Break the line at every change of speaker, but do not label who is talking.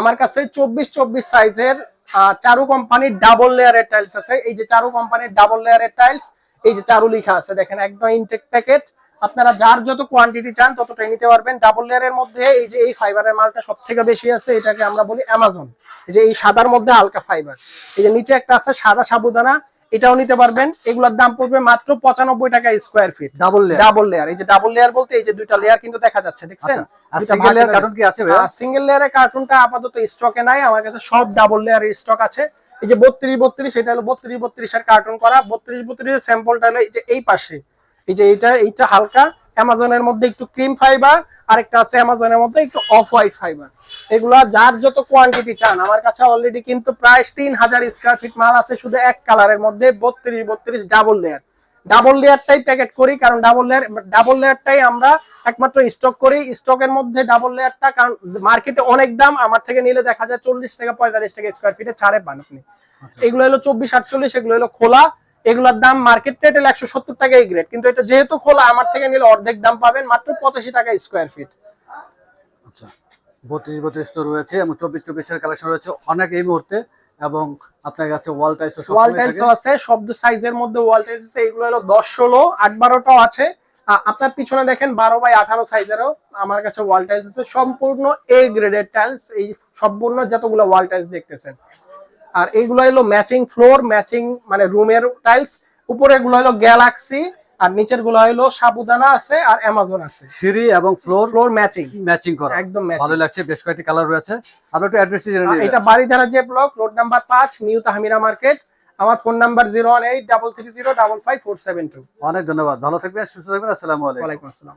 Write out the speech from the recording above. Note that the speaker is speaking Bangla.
আমার কাছে চব্বিশ চব্বিশ সাইজের চারু কোম্পানির ডাবল লেয়ারের টাইলস আছে। এই যে চারু কোম্পানির ডাবল লেয়ারের টাইলস এই যে চারু লিখা আছে, দেখেন একদম ইনটেক প্যাকেট আপনারা যার যত কোয়ান্টিটি চান, ততটাই নিতে পারবেন। ডাবল লেয়ারের মধ্যে এই যে এই ফাইবারের মালটা সব থেকে বেশি আছে, এটাকে আমরা বলি অ্যামাজন এই যে এই সাদার মধ্যে হালকা ফাইবার এই যে নিচে একটা আছে সাদা সাবুদানা। এটাও নিতে পারবেন। এগুলোর দাম পড়বে মাত্র পঁচানব্বই টাকা square feet
double layer
double layer এই যে ডাবল লেয়ার বলতে এই যে দুইটা লেয়ার কিন্তু দেখা যাচ্ছে দেখছেন?
সিঙ্গেল
লেয়ারের কার্টুনটা আপাতত স্টকে নাই আমার কাছে সব ডাবল লেয়ারের স্টক আছে। এই যে বত্রিশ বত্রিশ এটা হলো বত্রিশ বত্রিশের কার্টুন করা। বত্রিশ বত্রিশের স্যাম্পলটা হলো এই যে এই পাশে। এই যে এইটা এইটা হালকা। অ্যামাজনের মধ্যে একটু ক্রিম ফাইবার আরেকটা আছে অ্যামাজনের মধ্যে একটু অফ হোয়াইট ফাইবার। এগুলা যার যত কোয়ান্টিটি চান আমার কাছে অলরেডি কিন্তু প্রায় তিন হাজার স্কোয়ার ফিট মাল আছে শুধু এক কালারের মধ্যে বত্রিশ বত্রিশ ডাবল লেয়ার ডাবল লেয়ারটাই প্যাকেট করি কারণ ডাবল লেয়ার ডাবল লেয়ারটাই আমরা একমাত্র স্টক করি। স্টকের মধ্যে ডাবল লেয়ারটা কারণ মার্কেটে অনেক দাম আমার থেকে নিলে দেখা যায় চল্লিশ থেকে পঁয়তাল্লিশ টাকা স্কোয়ার ফিটে ছাড়ে পান আপনি
আচ্ছা।
এগুলো হলো চব্বিশ আটচল্লিশ এগুলো হলো খোলা। এগুলোর দাম মার্কেট রেট হলো একশো সত্তর টাকা এই গ্রেড কিন্তু এটা যেহেতু খোলা আমার থেকে নিলে অর্ধেক দাম পাবেন মাত্র পঁচাশি টাকা স্কোয়ার ফিট
আচ্ছা বত্রিশ বত্রিশ তো রয়েছে এবং চব্বিশ চব্বিশের কালেকশন রয়েছে অনেক এই মুহূর্তে এবং আপনার কাছে ওয়াল টাইলস
ওয়াল টাইলস আছে সব সাইজের মধ্যে ওয়াল টাইলস আছে এগুলো হলো দশ ষোলো আট বারোটাও আছে। আপনার পিছনে দেখেন বারো বাই আঠারো সাইজেরও আমার কাছে ওয়াল টাইলস আছে সম্পূর্ণ এ গ্রেডের টাইলস এই সম্পূর্ণ যতগুলো ওয়াল টাইলস দেখতেছেন। আর এইগুলো হলো ম্যাচিং ফ্লোর ম্যাচিং মানে রুমের টাইলস উপরে গুলো হলো গ্যালাক্সি আর নিচেরগুলো হলো সাবুদানা আছে আর অ্যামাজন আছে।
সিঁড়ি এবং ফ্লোর
ফ্লোর ম্যাচিং
ম্যাচিং করা।
একদম
ভালো লাগছে বেশ কয়েকটি কালার রয়েছে। আমরা একটু অ্যাড্রেস জেনে
এটা বাড়িধারা যে ব্লক রোড নাম্বার পাঁচ নিউ তাহমিরা মার্কেট। আমার phone number zero one eight double three zero double five four seven two
অনেক ধন্যবাদ। ভালো থাকবেন সুস্থ থাকবেন। আসসালামু আলাইকুম।
ওয়ালাইকুম আসসালাম।